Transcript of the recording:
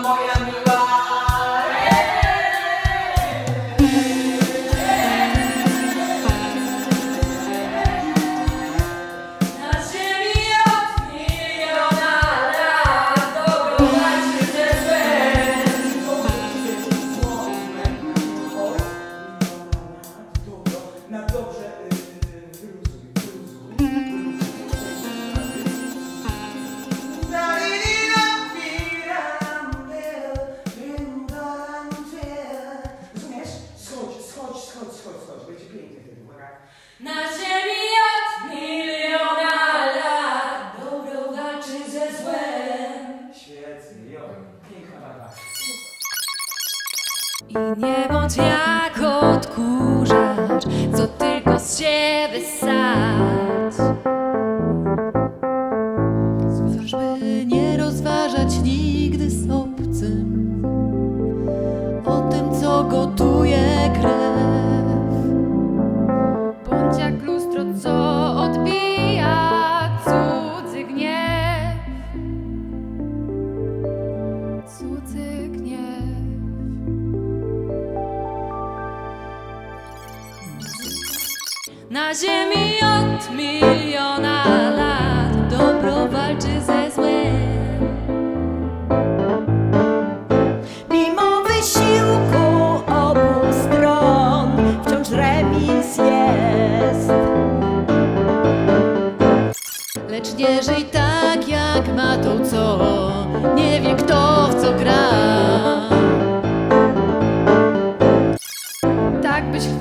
moja Na ziemi od miliona lat dobro walczy ze złem. Świetnie, jo. Piękna. I nie bądź jak odkurzacz, co tylko z siebie sać. Zważ, nie rozważać nigdy z obcym o tym, co gotuje. Lustro, co odbija cudzy gniew. Cudzy gniew. Na ziemi od miliona nie żyj tak jak ma to co nie wie kto w co gra. Tak byś w